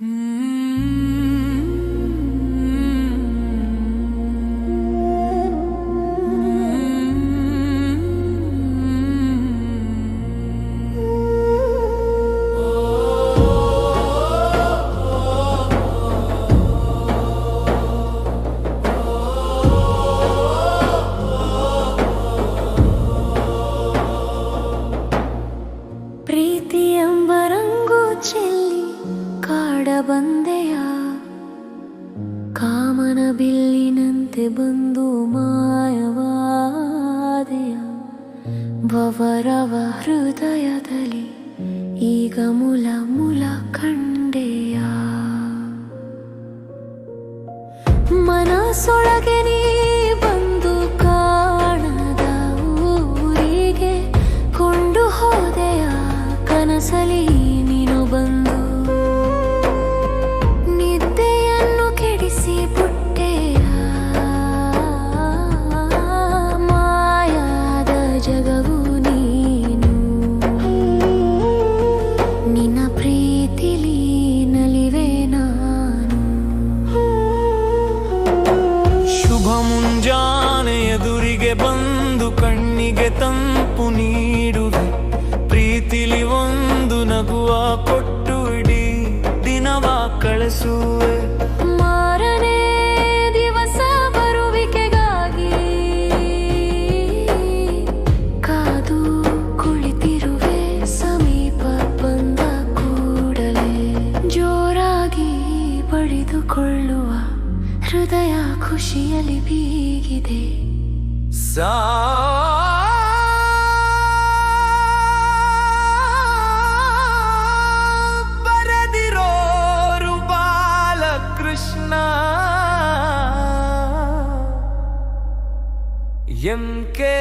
Mm. ಬಂದೆಯ? ಕಾಮನ ಬಿಲ್ಲಿನಂತೆ ಬಂದು ಮಾಯವಾದೆಯ? ಭವರವ ಹೃದಯದಲ್ಲಿ ಈಗ ಮುಲ ಮುಲ ಕಂಡೆಯ? ಮನಸ್ಸೊಳಗೆ ನೀ ಬಂದು ಕಾಣದ ಊರಿಗೆ ಕೊಂಡು ಹೋದೆಯ? ಕನಸಲಿ ಪ್ರೀತಿಲಿ ನಲಿವೆ ನಾನು. ಶುಭ ಮುಂಜಾನೆ ಬಂದು ಕಣ್ಣಿಗೆ ತಂಪು ನೀಡುವೆ. ಪ್ರೀತಿಲಿ ಒಂದು ನಗುವ ಕೊಟ್ಟು ಇಡೀ ದಿನವ ಕಳಿಸುವೆ. ಬಡಿದುಕೊಳ್ಳುವ ಹೃದಯ ಖುಷಿಯಲ್ಲಿ ಬೀಗಿದೆ. ಸಾ ಬರೆದಿರೋರು ಬಾಲಕೃಷ್ಣ. M K